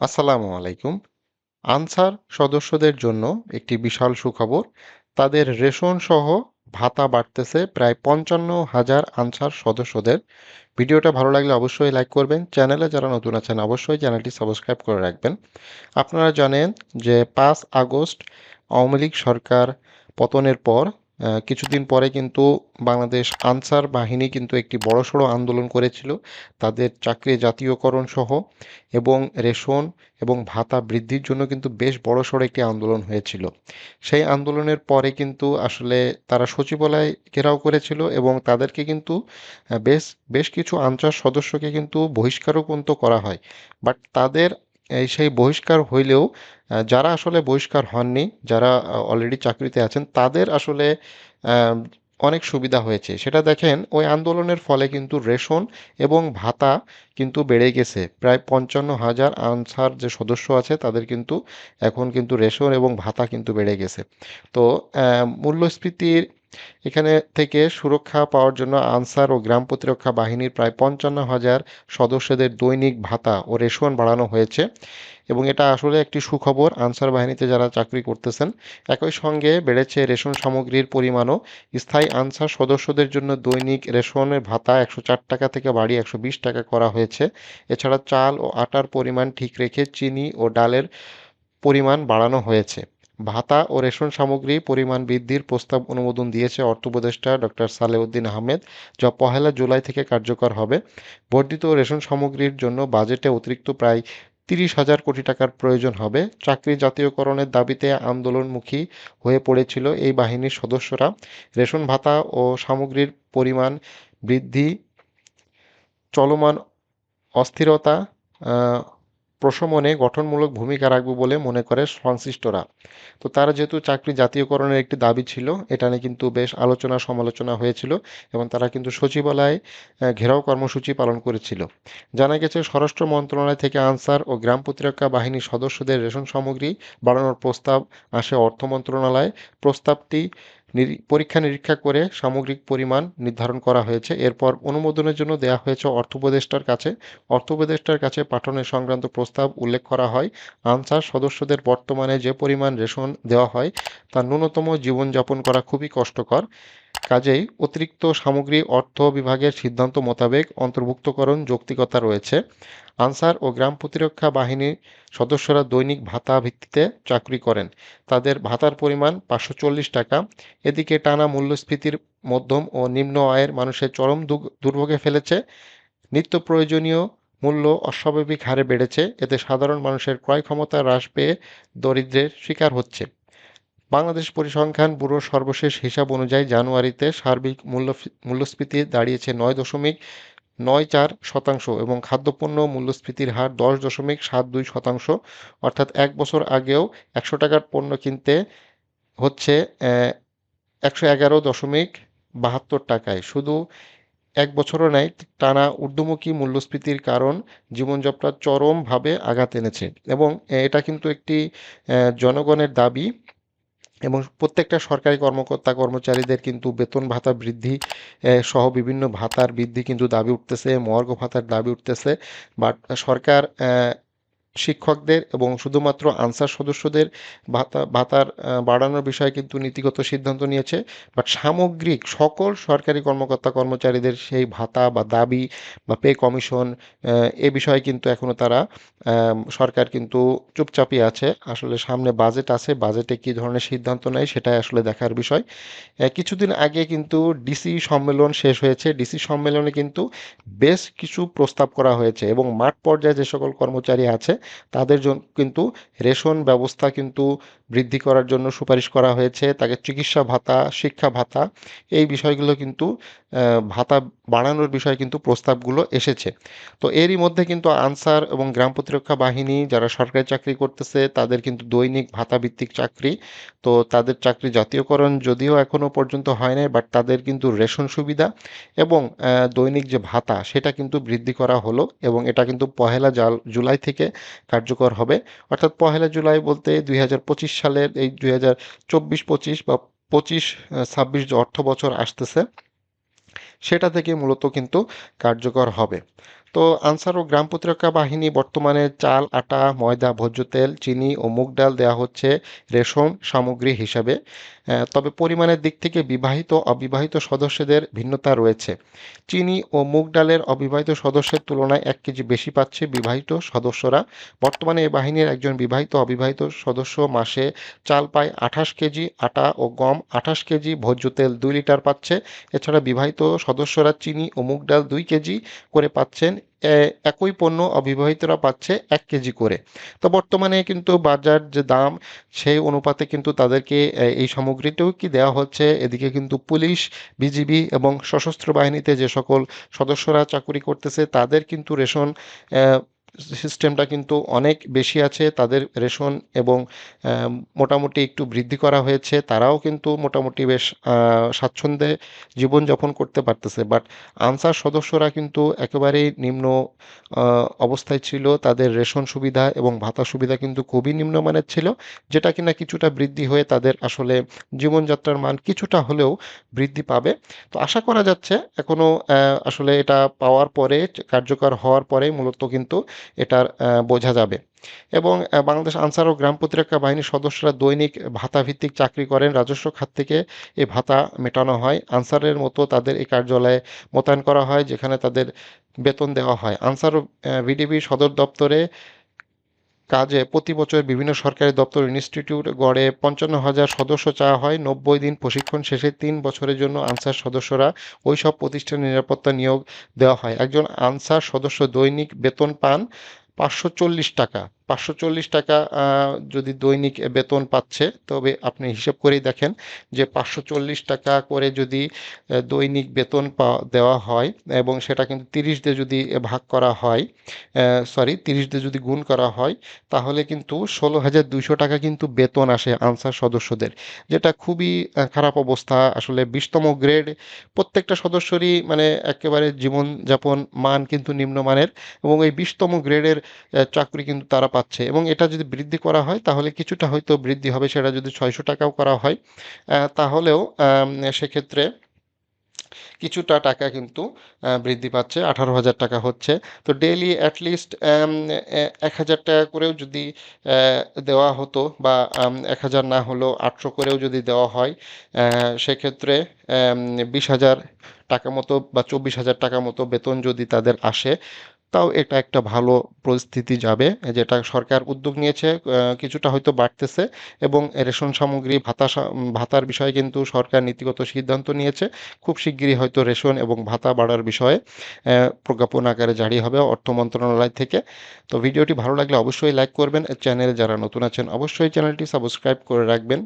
আসসালামু আলাইকুম। আনসার সদস্যদের জন্য একটি বিশাল সুখবর, তাদের রেশন সহ ভাতা বাড়তেছে প্রায় পঞ্চান্ন হাজার আনসার সদস্যদের। ভিডিওটা ভালো লাগলে অবশ্যই লাইক করবেন। চ্যানেলে যারা নতুন আছেন, অবশ্যই চ্যানেলটি সাবস্ক্রাইব করে রাখবেন। আপনারা জানেন যে পাঁচ আগস্ট আওয়ামী লীগ সরকার পতনের পর কিছুদিন পরে কিন্তু বাংলাদেশ আনসার বাহিনী কিন্তু একটি বড়সড় আন্দোলন করেছিল। তাদের চাকরি জাতীয়করণ সহ এবং রেশন এবং ভাতা বৃদ্ধির জন্য কিন্তু বেশ বড়সড় একটি আন্দোলন হয়েছিল। সেই আন্দোলনের পরে কিন্তু আসলে তারা সচিবালয় ঘেরাও করেছিল এবং তাদেরকে কিন্তু বেশ বেশ কিছু আনসার সদস্যকে কিন্তু বহিষ্কারও কিন্তু করা হয়। বাট তাদের সেই বহিষ্কার হইলেও যারা আসলে বহিষ্কার হননি, যারা অলরেডি চাকরিতে আছেন, তাদের আসলে অনেক সুবিধা হয়েছে। সেটা দেখেন, ওই আন্দোলনের ফলে কিন্তু রেশন এবং ভাতা কিন্তু বেড়ে গেছে। প্রায় পঞ্চান্ন হাজার আনসার যে সদস্য আছে, তাদের কিন্তু এখন কিন্তু রেশন এবং ভাতা কিন্তু বেড়ে গেছে। তো মূল্যস্ফীতির এখানে থেকে সুরক্ষা পাওয়ার জন্য আনসার ও গ্রাম প্রতিরক্ষা বাহিনীর প্রায় পঞ্চান্ন হাজার সদস্যদের দৈনিক ভাতা ও রেশন বাড়ানো হয়েছে এবং এটা আসলে একটি সুখবর। আনসার বাহিনীতে যারা চাকরি করতেছেন, একই সঙ্গে বেড়েছে রেশন সামগ্রীর পরিমাণও। স্থায়ী আনসার সদস্যদের জন্য দৈনিক রেশনের ভাতা একশো চার টাকা থেকে বাড়িয়ে একশো বিশ টাকা করা হয়েছে। এছাড়া চাল ও আটার পরিমাণ ঠিক রেখে চিনি ও ডালের পরিমাণ বাড়ানো হয়েছে। ভাতা ও রেশন সামগ্রী পরিমাণ বৃদ্ধির প্রস্তাব অনুমোদন দিয়েছে অর্থ উপদেষ্টা ডক্টর সালেউদ্দিন আহমেদ, যা পহেলা জুলাই থেকে কার্যকর হবে। বর্ধিত রেশন সামগ্রীর জন্য বাজেটে অতিরিক্ত প্রায় তিরিশ হাজার কোটি টাকার প্রয়োজন হবে। চাকরি জাতীয়করণের দাবিতে আন্দোলনমুখী হয়ে পড়েছিল এই বাহিনীর সদস্যরা। রেশন ভাতা ও সামগ্রীর পরিমাণ বৃদ্ধি, চলমান অস্থিরতা প্রশমনে গঠনমূলক ভূমিকা রাখবে বলে মনে করে সংশ্লিষ্টরা। তো তারা যেহেতু চাকরি জাতীয়করণের একটি দাবি ছিল, এটা নিয়ে কিন্তু বেশ আলোচনা সমালোচনা হয়েছিল এবং তারা কিন্তু সচিবালয়ে ঘেরাও কর্মসূচি পালন করেছিল। জানা গেছে, স্বরাষ্ট্র মন্ত্রণালয় থেকে আনসার ও গ্রাম প্রতিরক্ষা বাহিনীর সদস্যদের রেশন সামগ্রী বাড়ানোর প্রস্তাব আসে অর্থ মন্ত্রণালয়ে প্রস্তাবটি পরীক্ষা নিরীক্ষা করে সামগ্রিক পরিমাণ নির্ধারণ করা হয়েছে। এরপর অনুমোদনের জন্য দেয়া হয়েছে অর্থ উপদেষ্টার কাছে। অর্থ উপদেষ্টার কাছে পাঠনের সংক্রান্ত প্রস্তাব উল্লেখ করা হয়। আনসার সদস্যদের বর্তমানে যে পরিমাণ রেশন দেওয়া হয় তা ন্যূনতম জীবনযাপন করা খুবই কষ্টকর। কাজেই অতিরিক্ত সামগ্রী, অর্থ বিভাগের সিদ্ধান্ত মোতাবেক অন্তর্ভুক্তকরণ যৌক্তিকতা রয়েছে। আনসার ও গ্রাম প্রতিরক্ষা বাহিনীর সদস্যরা দৈনিক ভাতা ভিত্তিতে চাকরি করেন। তাদের ভাতার পরিমাণ পাঁচশো চল্লিশ টাকা। এদিকে টানা মূল্যস্ফীতির মধ্যম ও নিম্ন আয়ের মানুষের চরম দুর্ভোগে ফেলেছে। নিত্য প্রয়োজনীয় মূল্য অস্বাভাবিক হারে বেড়েছে। এতে সাধারণ মানুষের ক্রয় ক্ষমতা হ্রাস পেয়ে দরিদ্রের শিকার হচ্ছে। বাংলাদেশ পরিসংখ্যান ব্যুরোর সর্বশেষ হিসাব অনুযায়ী জানুয়ারিতে সার্বিক মূল্য মূল্যস্ফীতি দাঁড়িয়েছে নয় দশমিক নয় চার শতাংশ এবং খাদ্যপণ্য মূল্যস্ফীতির হার দশ দশমিক সাত দুই শতাংশ। অর্থাৎ এক বছর আগেও একশো টাকার পণ্য কিনতে হচ্ছে একশো এগারো দশমিক বাহাত্তর টাকায়। শুধু এক বছরও নেয় টানা ঊর্ধ্বমুখী মূল্যস্ফীতির কারণ জীবনযাত্রার চরমভাবে আঘাত এনেছে। এবং এটা কিন্তু একটি জনগণের দাবি এবং প্রত্যেকটা সরকারি কর্মকর্তা কর্মচারীদের কিন্তু বেতন ভাতা বৃদ্ধি সহ বিভিন্ন ভাতার বৃদ্ধি কিন্তু দাবি উঠতেছে, মর্গ ভাতার দাবি উঠতেছে। বাট সরকার শিক্ষকদের এবং শুধুমাত্র আনসার সদস্যদের ভাতা, ভাতার বাড়ানোর বিষয়ে কিন্তু নীতিগত সিদ্ধান্ত নিয়েছে। বাট সামগ্রিক সকল সরকারি কর্মকর্তা কর্মচারীদের সেই ভাতা বা দাবি বা পে কমিশন এ বিষয়ে কিন্তু এখনও তারা সরকার কিন্তু চুপচাপই আছে। আসলে সামনে বাজেট আছে, বাজেটে কি ধরনের সিদ্ধান্ত নেয় সেটাই আসলে দেখার বিষয়। কিছুদিন আগে কিন্তু ডিসি সম্মেলন শেষ হয়েছে। ডিসি সম্মেলনে কিন্তু বেশ কিছু প্রস্তাব করা হয়েছে এবং মাঠ পর্যায়ে যে সকল কর্মচারী আছে তাদের জন্য কিন্তু রেশন ব্যবস্থা কিন্তু বৃদ্ধি করার জন্য সুপারিশ করা হয়েছে। তাকে চিকিৎসা ভাতা, শিক্ষা ভাতা, এই বিষয়গুলো কিন্তু ভাতা বাড়ানোর বিষয়ে কিন্তু প্রস্তাবগুলো এসেছে। তো এরই মধ্যে কিন্তু আনসার এবং গ্রাম প্রতিরক্ষা বাহিনী যারা সরকারি চাকরি করতেছে, তাদের কিন্তু দৈনিক ভাতা ভিত্তিক চাকরি। তো তাদের চাকরি জাতীয়করণ যদিও এখনও পর্যন্ত হয় নাই বাট তাদের কিন্তু রেশন সুবিধা এবং দৈনিক যে ভাতা, সেটা কিন্তু বৃদ্ধি করা হলো এবং এটা কিন্তু পহেলা জাল- জুলাই থেকে কার্যকর হবে। অর্থাৎ পহেলা জুলাই বলতে দুই হাজার পঁচিশ সালের এই দুই হাজার চব্বিশ পঁচিশ বা পঁচিশ ছাব্বিশ যে অর্থ বছর আসতেছে, সেটা থেকে মূলত কিন্তু কার্যকর হবে। তো আনসার ও গ্রাম প্রতিরক্ষা বাহিনী বর্তমানে চাল, আটা, ময়দা, ভোজ্য তেল, চিনি ও মুগ ডাল দেওয়া হচ্ছে রেশন সামগ্রী হিসাবে। তবে পরিমাণের দিক থেকে বিবাহিত, অবিবাহিত সদস্যদের ভিন্নতা রয়েছে। চিনি ও মুগ ডালের অবিবাহিত সদস্যের তুলনায় এক কেজি বেশি পাচ্ছে বিবাহিত সদস্যরা। বর্তমানে এই বাহিনীর একজন বিবাহিত, অবিবাহিত সদস্য মাসে চাল পায় আঠাশ কেজি, আটা ও গম আঠাশ কেজি, ভোজ্য তেল দুই লিটার পাচ্ছে। এছাড়া বিবাহিত সদস্যরা চিনি ও মুগ ডাল দুই কেজি করে পাচ্ছেন। একই পণ্য অবিবাহিতরা পাচ্ছে এক কেজি করে। তো বর্তমানে কিন্তু বাজার যে দাম, সেই অনুপাতে কিন্তু তাদেরকে এই সামগ্রীটাও কি দেওয়া হচ্ছে? এদিকে কিন্তু পুলিশ, বিজিবি এবং সশস্ত্র বাহিনীতে যে সকল সদস্যরা চাকুরি করতেছে, তাদের কিন্তু রেশন সিস্টেমটা কিন্তু অনেক বেশি আছে। তাদের রেশন এবং মোটামুটি একটু বৃদ্ধি করা হয়েছে। তারাও কিন্তু মোটামুটি বেশ স্বাচ্ছন্দ্যে জীবনযাপন করতে পারতেছে। বাট আনসার সদস্যরা কিন্তু একেবারেই নিম্ন অবস্থায় ছিল। তাদের রেশন সুবিধা এবং ভাতা সুবিধা কিন্তু খুবই নিম্নমানের ছিল যেটা কিনা কিছুটা বৃদ্ধি হয়ে তাদের আসলে জীবনযাত্রার মান কিছুটা হলেও বৃদ্ধি পাবে। তো আশা করা যাচ্ছে এখনও আহ, আসলে এটা পাওয়ার পরে কার্যকর হওয়ার পরে মূলত কিন্তু এটার বোঝা যাবে। এবং বাংলাদেশ আনসার ও গ্রাম প্রতিরক্ষা বাহিনীর সদস্যরা দৈনিক ভাতা ভিত্তিক চাকরি করেন। রাজস্ব খাত থেকে এই ভাতা মেটানো হয়। আনসারের মতো তাদের এই কার্যালয়ে মোতায়েন করা হয়, যেখানে তাদের বেতন দেওয়া হয়। আনসার ভিডিবি সদর দপ্তরে কাজে প্রতি বছর বিভিন্ন সরকারি দপ্তর, ইনস্টিটিউট গড়ে পঞ্চান্ন হাজার সদস্য চাওয়া হয়। নব্বই দিন প্রশিক্ষণ শেষে তিন বছরের জন্য আনসার সদস্যরা ওই সব প্রতিষ্ঠানে নিরাপত্তা নিয়োগ দেওয়া হয়। একজন আনসার সদস্য দৈনিক বেতন পান পাঁচশো চল্লিশ টাকা। পাঁচশো চল্লিশ টাকা যদি দৈনিক বেতন পাচ্ছে, তবে আপনি হিসাব করেই দেখেন যে পাঁচশো চল্লিশ টাকা করে যদি দৈনিক বেতন দেওয়া হয় এবং সেটা কিন্তু তিরিশ দিয়ে যদি ভাগ করা হয় সরি তিরিশ দিয়ে যদি গুণ করা হয়, তাহলে কিন্তু ষোলো হাজার দুইশো টাকা কিন্তু বেতন আসে আনসার সদস্যদের, যেটা খুবই খারাপ অবস্থা। আসলে বিশতম গ্রেড প্রত্যেকটা সদস্যরই মানে একেবারে জীবনযাপন মান কিন্তু নিম্নমানের এবং এই বিশতম গ্রেডের চাকরি কিন্তু তারা পাচ্ছে এবং এটা যদি বৃদ্ধি করা হয়, তাহলে কিছুটা হয়তো বৃদ্ধি হবে। সেটা যদি ছয়শো টাকাও করা হয় তাহলেও সেক্ষেত্রে কিছুটা টাকা কিন্তু বৃদ্ধি পাচ্ছে। আঠারো হাজার টাকা হচ্ছে। তো ডেইলি অ্যাটলিস্ট এক হাজার টাকা করেও যদি দেওয়া হতো বা এক হাজার না হলেও আটশো করেও যদি দেওয়া হয় সেক্ষেত্রে বিশ হাজার টাকা মতো বা চব্বিশ হাজার টাকা মতো বেতন যদি তাদের আসে তাও এটা একটা ভালো পরিস্থিতি যাবে, যেটা সরকার উদ্যোগ নিয়েছে কিছুটা হয়তো বাড়তেছে এবং রেশন সামগ্রী, ভাতা ভাতার বিষয়ে কিন্তু সরকার নীতিগত সিদ্ধান্ত নিয়েছে। খুব শিগগিরই হয়তো রেশন এবং ভাতা বাড়ার বিষয়ে প্রজ্ঞাপন আকারে জারি হবে অর্থ মন্ত্রণালয় থেকে। তো ভিডিওটি ভালো লাগলে অবশ্যই লাইক করবেন। চ্যানেলে যারা নতুন আছেন, অবশ্যই চ্যানেলটি সাবস্ক্রাইব করে রাখবেন।